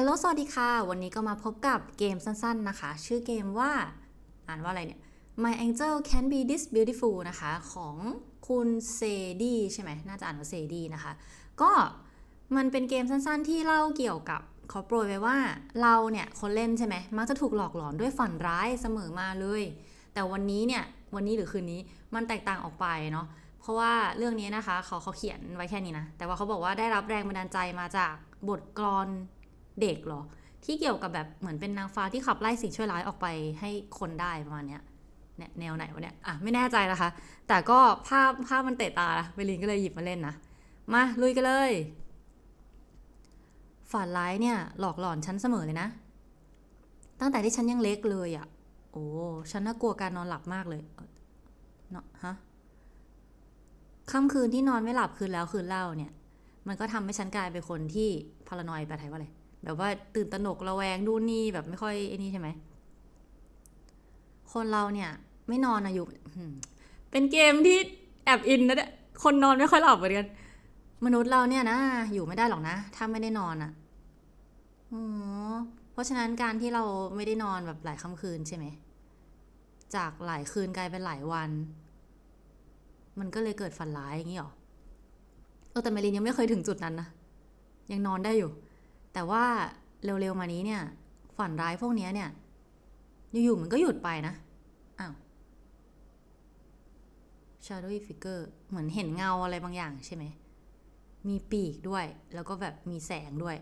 ฮัลโหล สวัสดีค่ะ วันนี้ก็มาพบกับเกมสั้นๆนะคะ ชื่อเกมว่า อ่านว่าอะไรเนี่ย My Angel Can Be This Beautiful นะคะ ของคุณเซดีใช่ไหม น่าจะอ่านว่าเซดีนะคะ ก็มันเป็นเกมสั้นๆ ที่เล่าเกี่ยวกับเขาโปรยไว้ว่าเราเนี่ย คนเล่นใช่ไหม มักจะถูกหลอกหลอนด้วยฝันร้ายเสมอมาเลย แต่วันนี้เนี่ย วันนี้หรือคืนนี้ มันแตกต่างออกไปเนาะ เพราะว่าเรื่องนี้นะคะ เขาเขาเขียนไว้แค่นี้นะ แต่ว่าเขาบอกว่าได้รับแรงบันดาลใจมาจากบทกลอน เด็กเหรอ ที่เกี่ยวกับแบบเหมือนเป็นนางฟ้าที่ขับไล่สิ่งชั่วร้ายออกไปให้คนได้ประมาณเนี้ยเนี่ยแนวไหนวะเนี่ยอะไม่แน่ใจนะคะ แต่ก็ภาพภาพมันเตะตาเบลินก็เลยหยิบมาเล่นนะ มาลุยกันเลย ฝันร้ายเนี่ย หลอกหลอนฉันเสมอเลยนะ ตั้งแต่ที่ฉันยังเล็กเลยอะ่ะ โอ้ฉันน่ากลัวการนอนหลับมากเลยเนาะฮะค่ำคืนที่นอนไม่หลับคืนแล้วคืนเล่าเนี่ย มันก็ทำให้ฉันกลายเป็นคนที่พารานอยแปลไทยว่าอะไร แบบว่าตื่นตระหนกระแวงดูนี่แบบไม่ค่อยไอ้นี่ใช่ไหม คนเราเนี่ย ไม่นอนอะอยู่เป็นเกมที่แอบอินนะเนี่ยคนนอนไม่ค่อยหลับเหมือนกันมนุษย์เราเนี่ยนะอยู่ไม่ได้หรอกนะ ถ้าไม่ได้นอนอะอ๋อเพราะฉะนั้นการที่เราไม่ได้นอนแบบหลายค่ำคืนใช่ไหมจากหลายคืนกลายเป็นหลายวัน มันก็เลยเกิดฝันร้ายอย่างนี้หรอเออแต่เมลินยังไม่เคยถึงจุดนั้นนะยังนอนได้อยู่ แต่ว่าเร็วๆมานี้เนี่ย ฝันร้ายพวกนี้เนี่ยอยู่ๆมันก็หยุดไปนะอ้าว shadowy figure เหมือนเห็นเงาอะไรบางอย่างใช่ไหม มีปีกด้วย แล้วก็แบบมีแสงด้วย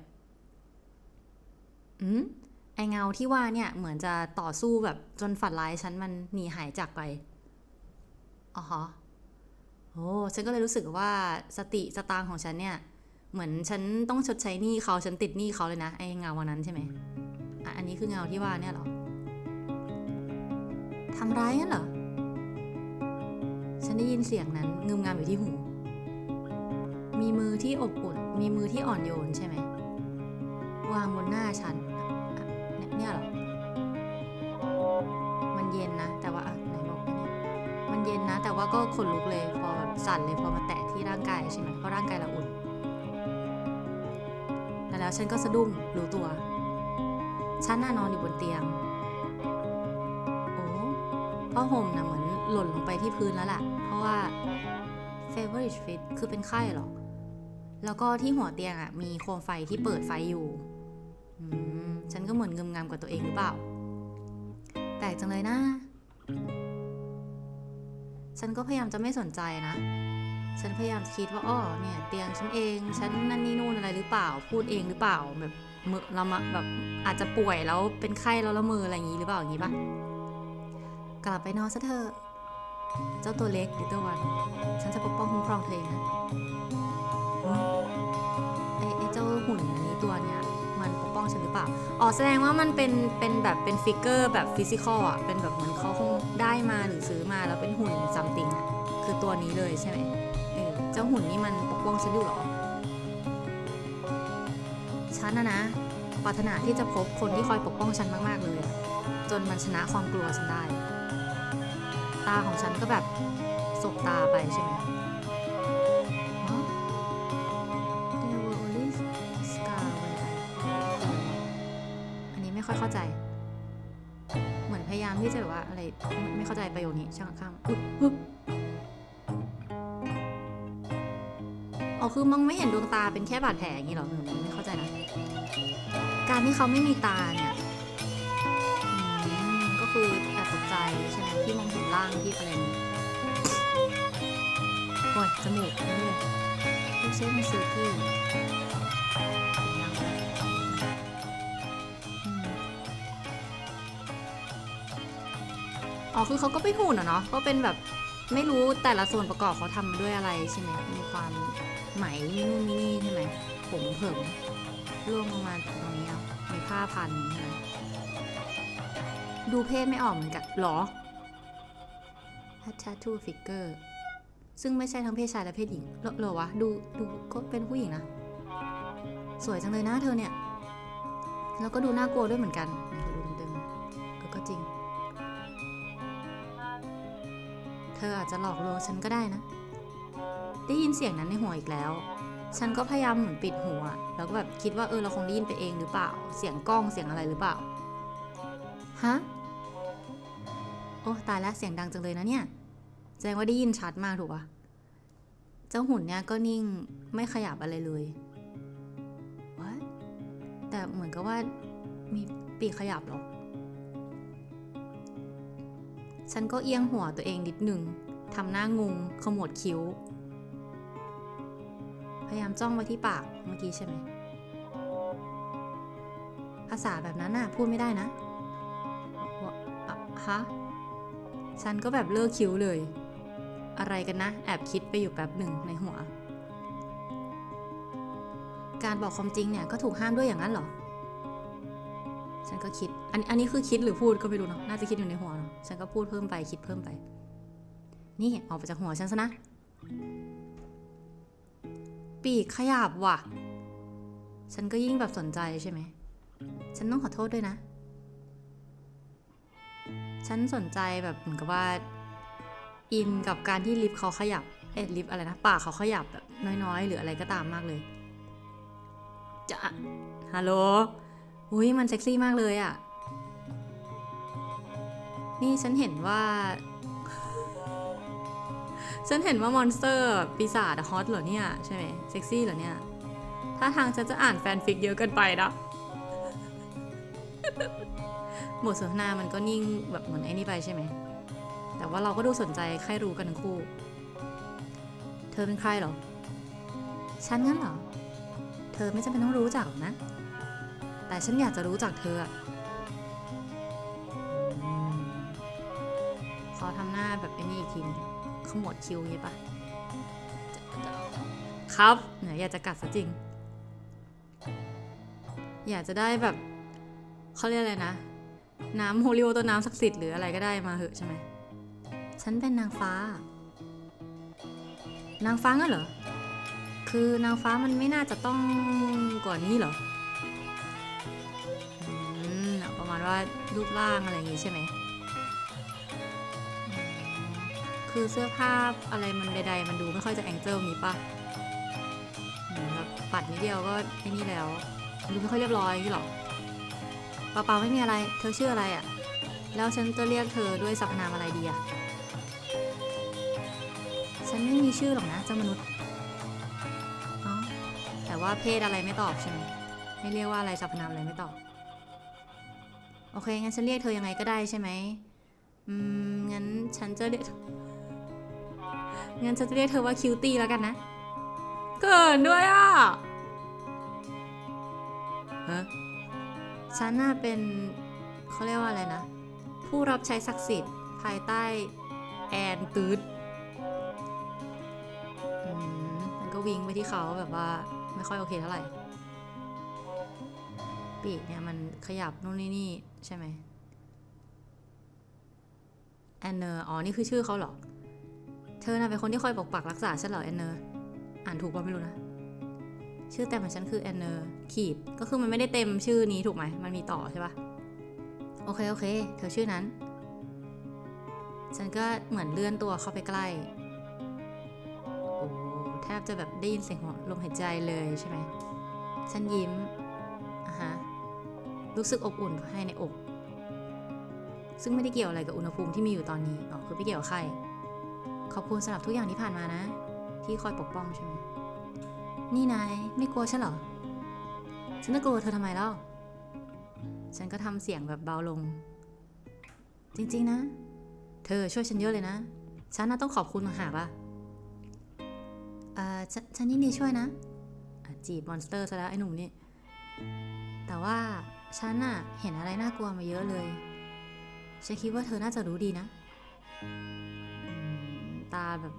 อืมไอเงาที่ว่าเนี่ย เหมือนจะต่อสู้แบบจนฝันร้ายฉันมันหนีหายจากไป อ๋อฮะโอ้ฉันก็เลยรู้สึกว่าสติสตางของฉันเนี่ย เหมือนฉันต้องชดใช้หนี้เขาฉันติดหนี้เขาเลยนะไอ้เงาวันนั้นใช่ไหมอะอันนี้คือเงาที่ว่าเนี่ยเหรอทำร้ายงั้นเหรอ ฉันได้ยินเสียงนั้นงึมงามอยู่ที่หู มีมือที่อบอุ่น มีมือที่อ่อนโยนใช่ไหม วางบนหน้าฉันอะเนี่ยเนี่ยเหรอ มันเย็นนะ แต่ว่าอะไหนบอกว่าเนี่ยมันเย็นนะ แต่ว่าก็ขนลุกเลย พอแบบสั่นเลย พอมาแตะที่ร่างกายใช่ไหมเพราะร่างกายเราอุ่น แล้วฉันก็สะดุ้งรู้ตัว ฉันน่ะนอนอยู่บนเตียง โอ้ผ้าห่มนะเหมือนหล่นลงไปที่พื้นแล้วล่ะ เพราะว่า favorite fit คือเป็นไข้หรอ แล้วก็ที่หัวเตียงอะ มีโคมไฟที่เปิดไฟอยู่ฉันก็เหมือนงึมงำกับตัวเองหรือเปล่า แปลกจังเลยนะ ฉันก็พยายามจะไม่สนใจนะ ฉันพยายามจะคิดว่าอ้อเนี่ยเตียงฉันเอง ฉันนั่นนี่นู่นอะไรหรือเปล่า พูดเองหรือเปล่าแบบมือเรามาแบบอาจจะป่วยแล้วเป็นไข้แล้วละมืออะไรอย่างนี้หรือเปล่าอย่างนี้ปะกลับไปนอนซะเถอะเจ้าตัวเล็กหรือตัววัน ฉันจะปกป้องคุ้มครองเธอเองนะไอ้ไอ้เจ้าหุ่นอันนี้ตัวเนี้ยมันปกป้องฉันหรือเปล่า อ๋อแสดงว่ามันเป็นเป็นแบบเป็นฟิกเกอร์แบบฟิสิกอลอะ เป็นแบบเหมือนเขาคงได้มาหรือซื้อมาแล้วเป็นหุ่นซัมติงอะ คือตัวนี้เลยใช่ไหม เจ้าหุ่นนี่มันปกป้องฉันอยู่หรอ ฉันนะนะปรารถนาที่จะพบคนที่คอยปกป้องฉันมาก ๆ เลย จนมันชนะความกลัวฉันได้ ตาของฉันก็แบบสบตาไปใช่ไหม There were only scar when I อันนี้ไม่ค่อยเข้าใจ เหมือนพยายามที่จะแบบว่าอะไร ไม่เข้าใจประโยคนี้ช่างข้ามอุ๊ย อ๋อคือมองไม่เห็นดวงตาเป็นแค่บาดแผลอย่างนี้เหรอหนูไม่เข้าใจนะ การที่เขาไม่มีตาเนี่ยก็คือแอบตกใจใช่ไหมที่มองเห็นร่างที่อะไรนี้โอ้ยจมูกนี่ลูกเส้นซิลกี้อ๋อคือเขาก็ไปนหุ่นอะเนาะก็เป็นแบบ ไม่รู้แต่ละส่วนประกอบเขาทำมาด้วยอะไรใช่ไหมมีความไหมมีนู่นมีนี่ใช่ไหมผมเผิมร่วงลงมาตรงนี้มีผ้าพันใช่ไหมดูเพศไม่ออกเหมือนกันหรอ tattoo figure ซึ่งไม่ใช่ทั้งเพศชายและเพศหญิงเหรอเหรอวะดูดูก็เป็นผู้หญิงนะ สวยจังเลยนะเธอเนี่ย แล้วก็ดูน่ากลัวด้วยเหมือนกัน เธออาจจะหลอกลวงฉันก็ได้นะ ได้ยินเสียงนั้นในหัวอีกแล้ว ฉันก็พยายามเหมือนปิดหูอะแล้วก็แบบคิดว่าเออเราคงได้ยินไปเองหรือเปล่า เสียงกล้องเสียงอะไรหรือเปล่า ฮะ โอ้ตายแล้วเสียงดังจังเลยนะเนี่ย แสดงว่าได้ยินชัดมากถูกปะเจ้าหุ่นเนี่ยก็นิ่งไม่ขยับอะไรเลย What? แต่เหมือนกับว่ามีปีกขยับหรอ ฉันก็เอียงหัวตัวเองนิดหนึ่งทำหน้างงขมวดคิ้ว พยายามจ้องไว้ที่ปากเมื่อกี้ใช่ไหม ภาษาแบบนั้นน่ะ พูดไม่ได้นะอะฮะฉันก็แบบเลิกคิ้วเลย อะไรกันนะ แอบคิดไปอยู่แป๊บหนึ่งในหัว การบอกความจริงเนี่ยก็ถูกห้ามด้วยอย่างนั้นเหรอ ฉันก็คิด อันอันนี้คือคิดหรือพูดก็ไม่รู้เนาะ น่าจะคิดอยู่ในหัว ฉันก็พูดเพิ่มไปคิดเพิ่มไป นี่ออกไปจากหัวฉันซะนะ ปีกขยับว่ะ ฉันก็ยิ่งแบบสนใจใช่ไหม ฉันต้องขอโทษด้วยนะ ฉันสนใจแบบเหมือนกับว่า อินกับการที่ลิฟเขาขยับ เอ็ดลิฟอะไรนะปากเขาขยับแบบน้อยๆ หรืออะไรก็ตามมากเลยจะฮัลโหล อุ้ยมันเซ็กซี่มากเลยอะ่ะ นี่ฉันเห็นว่า ฉันเห็นว่ามอนสเตอร์ปีศาจฮอตเหรอเนี่ย ใช่ไหมเซ็กซี่เหรอเนี่ย ถ้าทางฉันจะอ่านแฟนฟิกเยอะเกินไปนะบทสนทนามันก็นิ่งแบบเหมือนไอ้นี่ไปใช่ไหม แต่ว่าเราก็ดูสนใจใครรู้กันทั้งคู่ เธอเป็นใครเหรอ ฉันงั้นเหรอ เธอไม่จำเป็นต้องรู้จักหรอกนะ แต่ฉันอยากจะรู้จักเธออะ ขอทำหน้าแบบไอ้นี่อีกทีหนึงขมวดคิ้วอย่างงี้ปะครับเนี่ยอยากจะกัดซะจริง อยากจะได้แบบเขาเรียกอะไรนะ น้ำโฮลิโอตัวน้ำศักดิ์สิทธิ์หรืออะไรก็ได้มาเหอะใช่ไหมฉันเป็นนางฟ้า นางฟ้างั้นเหรอ คือนางฟ้ามันไม่น่าจะต้องกว่านี้เหรออืมประมาณว่ารูปร่างอะไรอย่างงี้ใช่ไหม คือเสื้อผ้าอะไรมันใดๆ มันดูไม่ค่อยจะแองเจิลมีปะเหมือนแบบปัดนิดเดียวก็ไอ้นี่แล้วดูไม่ค่อยเรียบร้อยนี้หรอเปล่าๆไม่มีอะไร เธอชื่ออะไรอะ่ะ แล้วฉันจะเรียกเธอด้วยสรรพนามอะไรดีอะ่ะ ฉันไม่มีชื่อหรอกนะเจ้ามนุษย์อ๋อแต่ว่าเพศอะไรไม่ตอบใช่ไหมไม่เรียกว่าอะไรสรรพนามอะไรไม่ตอบ โอเคงั้นฉันเรียกเธอยังไงก็ได้ใช่ไหมอืมงั้นฉันจะเรียก งั้นฉันจะเรียกเธอว่าคิวตี้แล้วกันนะ เกินด้วยอะฮะฉันน่ะเป็นเขาเรียกว่าอะไรนะ ผู้รับใช้ศักดิ์สิทธิ์ภายใต้แอนตืดอืมมันก็วิ่งไปที่เขาแบบว่าไม่ค่อยโอเคเท่าไหร่ ปีกเนี่ยมันขยับนู่นนี่นี่ใช่ไหมแอนเนอร์อ๋อ นี่คือชื่อเขาเหรอเธอน่ะเป็นคนที่คอยปกปักรักษาฉันเหรอแอนเนอร์อ่านถูกป่ะไม่รู้นะ ชื่อเต็มของฉันคือแอนเนอร์ขีดก็คือมันไม่ได้เต็มชื่อนี้ถูกไหมมันมีต่อใช่ปะโอเคโอเค เธอชื่อนั้น ฉันก็เหมือนเลื่อนตัวเข้าไปใกล้โอ้แทบจะแบบได้ยินเสียงลมหายใจเลยใช่ไหมฉันยิ้มอะฮะรู้สึกอบอุ่นภายในอก ซึ่งไม่ได้เกี่ยวอะไรกับอุณหภูมิที่มีอยู่ตอนนี้อ๋อคือไม่เกี่ยวกับไข้ ขอบคุณสำหรับทุกอย่างที่ผ่านมานะ ที่คอยปกป้องใช่ไหม นี่นายไม่กลัวฉันเหรอ ฉันจะกลัวเธอทำไมเล่า ฉันก็ทำเสียงแบบเบาลง จริงๆนะ เธอช่วยฉันเยอะเลยนะ ฉันน่ะต้องขอบคุณต่าหากล่ะเอ่อฉฉันยินดีช่วยนะจีบมอนสเตอร์ซะแล้วไอ้หนุ่มนี่ แต่ว่าฉันน่ะเห็นอะไรน่ากลัวมาเยอะเลย ฉันคิดว่าเธอน่าจะรู้ดีนะ ตาแบบ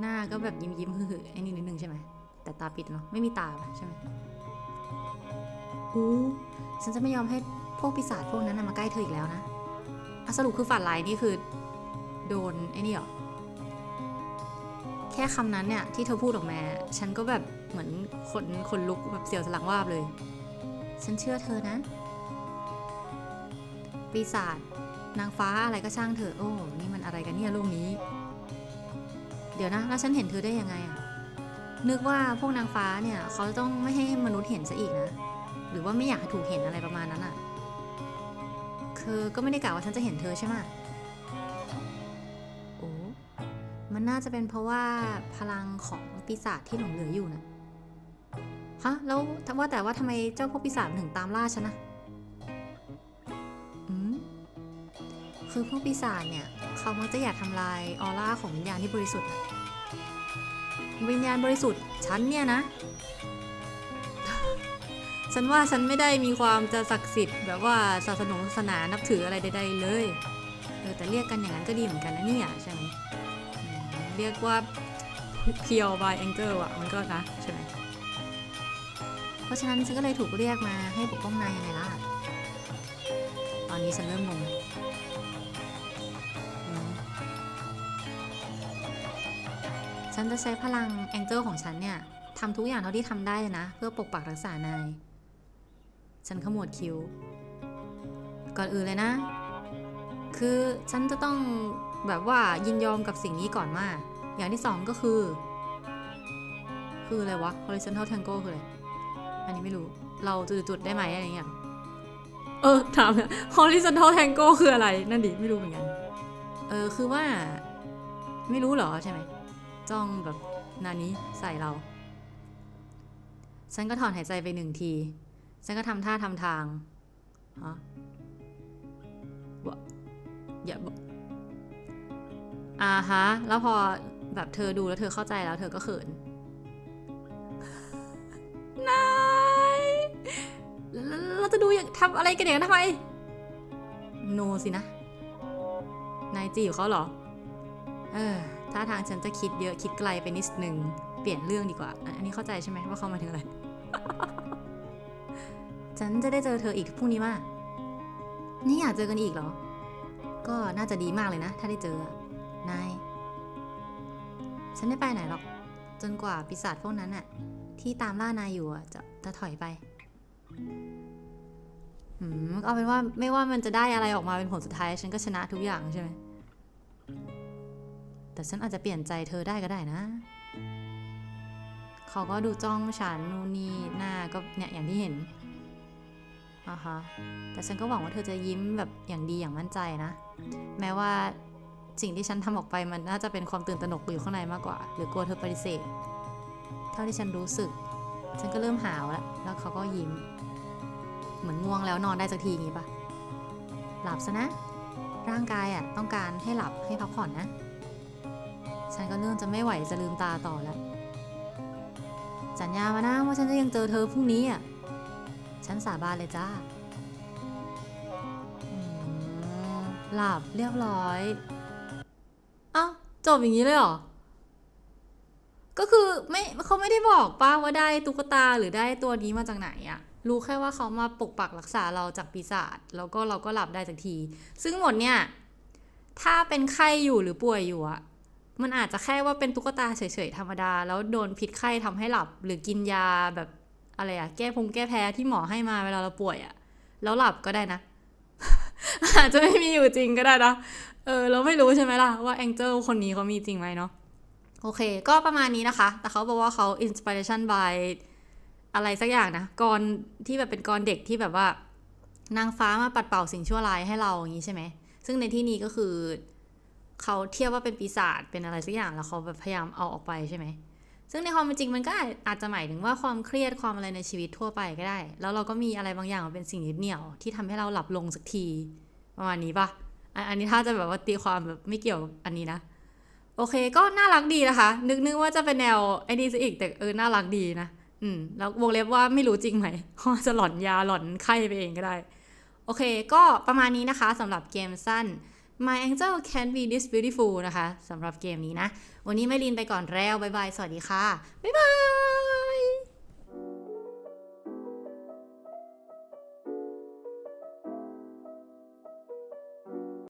หน้าก็แบบยิ้มยิ้มๆหือๆไอ้นี่นิดนึงใช่ไหมแต่ตาปิดเนาะไม่มีตาปะใช่ไหมหูฉันจะไม่ยอมให้พวกปีศาจพวกนั้นนะมาใกล้เธออีกแล้วนะอะสรุปคือฝันลายนี่คือ โดนไอ้นี่เหรอแค่คำนั้นเนี่ยที่เธอพูดออกมา ฉันก็แบบเหมือนขนขนลุกแบบเสียวสนหลังวาบเลย ฉันเชื่อเธอนะ ปีศาจนางฟ้าอะไรก็ช่างเถอะโอ้ นี่มันอะไรกันเนี่ยโลกนี้เดี๋ยวนะ แล้วฉันเห็นเธอได้ยังไงอะนึกว่าพวกนางฟ้าเนี่ยเขาต้องไม่ให้มนุษย์เห็นซะอีกนะ หรือว่าไม่อยากให้ถูกเห็นอะไรประมาณนั้นอะ่ะคือก็ไม่ได้กล่าวว่าฉันจะเห็นเธอใช่ไหมโอ้มันน่าจะเป็นเพราะว่าพลังของปีศาจที่หลงเหลืออยู่นะฮะแล้วว่าแต่ว่าทำไมเจ้าพวกปีศาจถึงตามล่าฉันนะ คือพวกปีศาจเนี่ย เขามักจะอยากทำลายออร่าของวิญญาณที่บริสุทธิ์ วิญญาณบริสุทธิ์ฉันเนี่ยนะ ฉันว่าฉันไม่ได้มีความจะศักดิ์สิทธิ์แบบว่าศาสนาศาสนานับถืออะไรใดๆเลยเออแต่เรียกกันอย่างนั้นก็ดีเหมือนกันนะเนี่ยใช่ไหมอืมเรียกว่าเพียวบายแองเกิลอะมันก็นะใช่ไหมเพราะฉะนั้นฉันก็เลยถูกเรียกมาให้ปกป้องนายยังไงล่ะ ตอนนี้ฉันเริ่มงง ฉันจะใช้พลังแองเจิลของฉันเนี่ยทำทุกอย่างเท่าที่ทำได้เลยนะ เพื่อปกปักรักษานาย ฉันขมวดคิ้ว ก่อนอื่นเลยนะ คือฉันจะต้องแบบว่ายินยอมกับสิ่งนี้ก่อนมาอย่างที่สองก็คือ คืออะไรวะ horizontal tangle คืออะไร อันนี้ไม่รู้ เราจุดๆได้ไหมอะไรเงี้ย เออ ถามเลย horizontal tangle คืออะไร นั่นดิ ไม่รู้เหมือนกัน เออ คือว่า ไม่รู้เหรอใช่ไหม จ้องแบบนานี้ใส่เรา ฉันก็ถอนหายใจไปหนึ่งที ฉันก็ทำท่าทำทางฮะวะอย่าบอกอ่าฮะ แล้วพอแบบเธอดูแล้วเธอเข้าใจแล้ว เธอก็เขินนายเราจะดูอย่างทำอะไรกันอย่างนั้นทำไมโนสินะ นายจีบเขาเหรอ เออ ถ้าทางฉันจะคิดเยอะคิดไกลไปนิดนึง เปลี่ยนเรื่องดีกว่า อันนี้เข้าใจใช่ไหมว่าเขามาถึงอะไร ฉันจะได้เจอเธออีกพรุ่งนี้มากนี่อยากเจอกันอีกเหรอ ก็น่าจะดีมากเลยนะ ถ้าได้เจอ นาย ฉันไม่ไปไหนหรอก จนกว่าปีศาจพวกนั้นอะที่ตามล่านายอยู่อะจะจะถอยไปอืมเอาเป็นว่าไม่ว่ามันจะได้อะไรออกมาเป็นผลสุดท้าย ฉันก็ชนะทุกอย่างใช่ไหม แต่ฉันอาจจะเปลี่ยนใจเธอได้ก็ได้นะ เขาก็ดูจ้องฉันนู่นนี่หน้าก็เนี่ยอย่างที่เห็นอ่าฮะแต่ฉันก็หวังว่าเธอจะยิ้มแบบอย่างดีอย่างมั่นใจนะ แม้ว่าสิ่งที่ฉันทำออกไปมันน่าจะเป็นความตื่นตระหนกอยู่ข้างในมากกว่า หรือกลัวเธอปฏิเสธ เท่าที่ฉันรู้สึก ฉันก็เริ่มหาวแล้ว แล้วเขาก็ยิ้ม เหมือนง่วงแล้วนอนได้สักทีงี้ปะหลับซะนะ ร่างกายอะต้องการให้หลับให้พักผ่อนนะ ฉันก็เริ่มจะไม่ไหวจะลืมตาต่อแล้ว สัญญามานะว่าฉันจะยังเจอเธอพรุ่งนี้อะ ฉันสาบานเลยจ้าหลับเรียบร้อย เอ้าจบอย่างนี้เลยเหรอ ก็คือไม่เขาไม่ได้บอกป้าว่าได้ตุ๊กตาหรือได้ตัวนี้มาจากไหนอะรู้แค่ว่าเขามาปกปักรักษาเราจากปีศาจแล้วก็เราก็หลับได้สักที ซึ่งหมดเนี่ย ถ้าเป็นไข้อยู่หรือป่วยอยู่อะ มันอาจจะแค่ว่าเป็นตุ๊กตาเฉยๆ ธรรมดา แล้วโดนพิษไข้ทำให้หลับ หรือกินยาแบบอะไรอะแก้พงแก้แพ้ที่หมอให้มาเวลาเราป่วยอะแล้วหลับก็ได้นะ อาจจะไม่มีอยู่จริงก็ได้นะเออเราไม่รู้ใช่ไหมล่ะว่าแองเจิลคนนี้เขามีจริงไหมเนาะโอเค ก็ประมาณนี้นะคะ แต่เขาบอกว่าเขา inspiration by อะไรสักอย่างนะกรที่แบบเป็นกรเด็กที่แบบว่า นางฟ้ามาปัดเป่าสิ่งชั่วร้ายให้เราอย่างนี้ใช่ไหมซึ่งในที่นี้ก็คือ เขาเทียบว่าเป็นปีศาจเป็นอะไรสักอย่างแล้วเขาแบบพยายามเอาออกไปใช่ไหมซึ่งในความเป็นจริงมันก็อาจจะหมายถึงว่าความเครียดความอะไรในชีวิตทั่วไปก็ได้ แล้วเราก็มีอะไรบางอย่างเป็นสิ่งยึดเหนี่ยวที่ทำให้เราหลับลงสักทีประมาณนี้ปะอันอันนี้ถ้าจะแบบว่าตีความแบบไม่เกี่ยวอันนี้นะ โอเคก็น่ารักดีนะคะ นึกนึกว่าจะเป็นแนวไอ้นี่ซะอีกแต่เออน่ารักดีนะอืมแล้ววงเล็บว่าไม่รู้จริงไหมว่าจะหลอนยาหลอนไข้ไปเองก็ได้ โอเค ก็ประมาณนี้นะคะสำหรับเกมสั้น My Angel Can Be This Beautiful นะคะสำหรับเกมนี้นะ วันนี้ไม่ลินไปก่อนแล้ว บ๊ายบาย สวัสดีค่ะ บ๊ายบาย